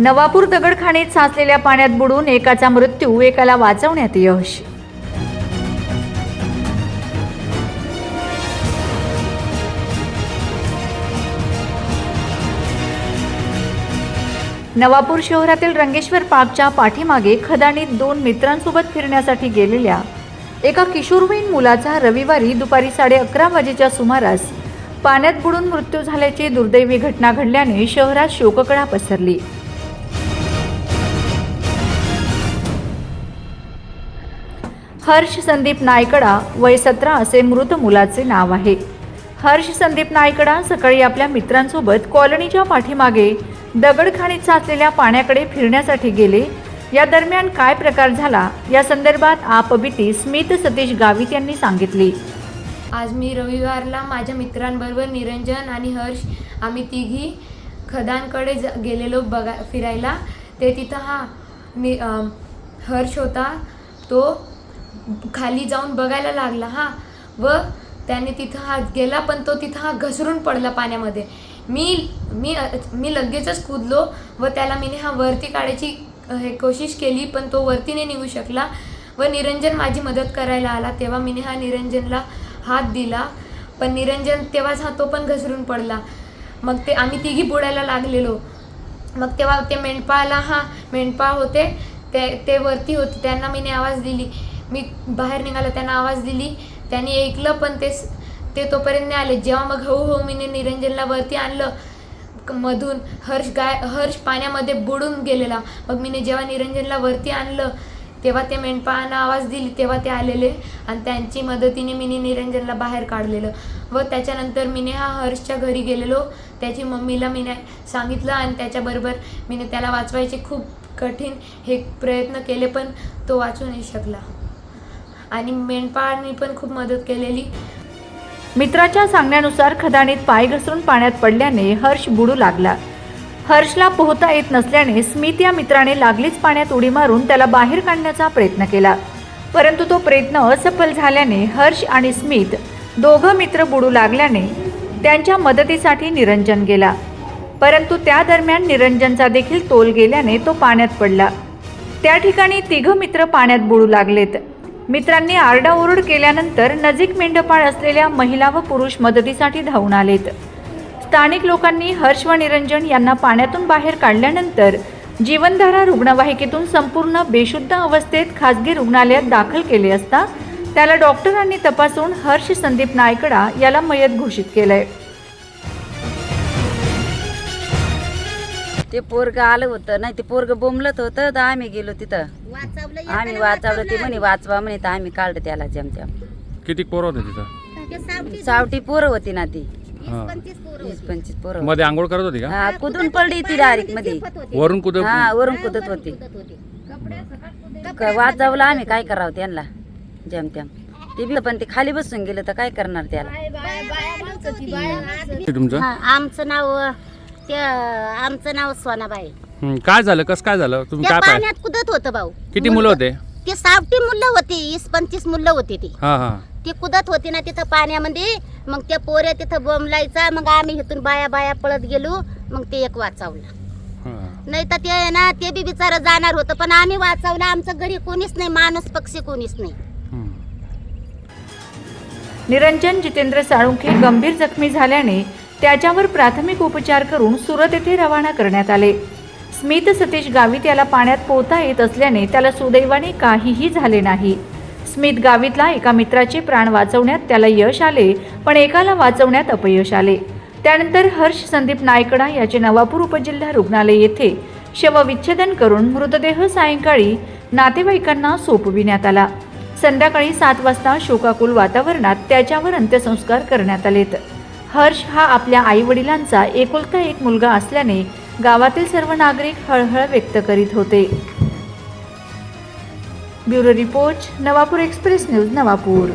नवापूर दगडखाणीत साचलेल्या पाण्यात बुडून एकाचा मृत्यू एकाला वाचवण्यात यश. नवापूर शहरातील रंगेश्वर पार्कच्या पाठीमागे खदानीत दोन मित्रांसोबत फिरण्यासाठी गेलेल्या एका किशोरवयीन मुलाचा रविवारी दुपारी साडे अकरा वाजेच्या सुमारास पाण्यात बुडून मृत्यू झाल्याची दुर्दैवी घटना घडल्याने शहरात शोककळा पसरली. हर्ष संदीप नायकडा वय सतरा असे मृत मुलाचे नाव आहे. हर्ष संदीप नायकडा सकाळी आपल्या मित्रांसोबत कॉलनीच्या पाठीमागे दगडखाणीत साचलेल्या पाण्याकडे फिरण्यासाठी गेले. या दरम्यान काय प्रकार झाला या संदर्भात आपबिती स्मित सतीश गावित यांनी सांगितली. आज मी रविवारला माझ्या मित्रांबरोबर निरंजन आणि हर्ष आम्ही तिघी खदानकडे ज गेलेलो बघा फिरायला. ते तिथं हा नि हर्ष होता. तो खाली जाऊन बघायला लागला हा. व त्याने तिथं हा गेला पण तो तिथं हा घसरून पडला पाण्यामध्ये. मी मी मी लगेचच कुदलो व त्याला मीने हा वरती काढायची हे कोशिश केली पण तो वरतीने निघू शकला. व निरंजन माझी मदत करायला आला तेव्हा मीने हा निरंजनला हात दिला पण निरंजन तेव्हाच हा तो पण घसरून पडला. मग ते आम्ही तिघी बुडायला लागलेलो. मग तेव्हा ते मेंढपाळाला हा मेंढपाळ होते ते ते वरती होते त्यांना मीने आवाज दिली मी बाहेर निघालं त्यांना आवाज दिली. त्यांनी ऐकलं पण ते ते तोपर्यंत नाही आले. जेव्हा मग हळूहळू मीने निरंजनला वरती आणलं मधून हर्ष गाय हर्ष पाण्यामध्ये बुडून गेलेला. मग मीने जेव्हा निरंजनला वरती आणलं तेव्हा ते मेंढपाळांना आवाज दिली तेव्हा ते आलेले आणि त्यांची मदतीने मीने निरंजनला बाहेर काढलेलं. व त्याच्यानंतर मीने हा हर्षच्या घरी गेलेलो. त्याची मम्मीला मीने सांगितलं आणि त्याच्याबरोबर मीने त्याला वाचवायचे खूप कठीण हे प्रयत्न केले पण तो वाचू नाही शकला. आणि मेंढपाळांनी पण खूप मदत केलेली. मित्राच्या सांगण्यानुसार खदाणीत पाय घसरून पाण्यात पडल्याने हर्ष बुडू लागला. हर्षला पोहता येत नसल्याने स्मित या मित्राने लागलीच पाण्यात उडी मारून त्याला बाहेर काढण्याचा प्रयत्न केला. परंतु तो प्रयत्न असफल झाल्याने हर्ष आणि स्मित दोघं मित्र बुडू लागल्याने त्यांच्या मदतीसाठी निरंजन गेला. परंतु त्या दरम्यान निरंजनचा देखील तोल गेल्याने तो पाण्यात पडला. त्या ठिकाणी तिघं मित्र पाण्यात बुडू लागलेत. मित्रांनी आरडाओरड केल्यानंतर नजीक मेंढपाळ असलेल्या महिला व पुरुष मदतीसाठी धावून आलेत. स्थानिक लोकांनी हर्ष व निरंजन यांना पाण्यातून बाहेर काढल्यानंतर जीवनधारा रुग्णवाहिकेतून संपूर्ण बेशुद्ध अवस्थेत खासगी रुग्णालयात दाखल केले असता त्याला डॉक्टरांनी तपासून हर्ष संदीप नायकडा याला मयत घोषित केलंय. ते पोरग आलं होतं नाही ते पोरग बोंबलत होतं तर आम्ही गेलो तिथं. आम्ही वाचवलं ते म्हणे वाचवा म्हणे तर आम्ही काढलं त्याला जमजम. किती पोरं होते तिथं? सावटी पोरं होती ना ती. हा. वीस पंचवीस पोरं मध्ये आंघोळ करत होती का? हा कुदून पडली ती डायरेक्टमध्ये. वरून कुठं हा वरून कुदत होती. क- वाचवलं आम्ही काय करावं त्यांना? जमत्याम ते बी पण ते खाली बसून गेलं तर काय करणार त्याला? तुमचं? हा, आमचं नाव ते आमचं नाव सोनाबाई. हं, काय झालं? कसं काय झालं? तुम्ही त्या काय पाय पाण्यात कुदत होतं भाऊ. किती मुलं होते? ते सावटी मुलं होती वीस पंचवीस मुलं होती ती. हा हा. ती कुदत होती ना तिथं पाण्यामध्ये मग त्या पोऱ्या तिथं बोंबलायचा मग आम्ही इथून बाया बाया पळत गेलो मग ते एक वाचवलं. हा. नाही तर ते आहे ना ते बी बिचारं जाणार होतं पण आम्ही वाचवलं आमचं घरी कोणीच नाही माणूस पक्षी कोणीच नाही. निरंजन जितेंद्र साळुंखे गंभीर जखमी झाल्याने त्याच्यावर प्राथमिक उपचार करून सुरत येथे रवाना करण्यात आले. स्मित सतीश गावित याला पाण्यात पोहता येत असल्याने त्याला सुदैवाने काहीही झाले नाही. स्मित गावितला एका मित्राचे प्राण वाचवण्यात त्याला यश आले पण एकाला वाचवण्यात अपयश आले. त्यानंतर हर्ष संदीप नायकडा याचे नवापूर उपजिल्हा रुग्णालय येथे शवविच्छेदन करून मृतदेह सायंकाळी नातेवाईकांना सोपविण्यात आला. संध्याकाळी सात वाजता शोकाकुल वातावरणात त्याच्यावर अंत्यसंस्कार करण्यात आलेत. हर्ष हा आपल्या आईवडिलांचा एकुलता एक मुलगा असल्याने गावातील सर्व नागरिक हळहळ व्यक्त करीत होते. Bureau report Navapur express news Navapur.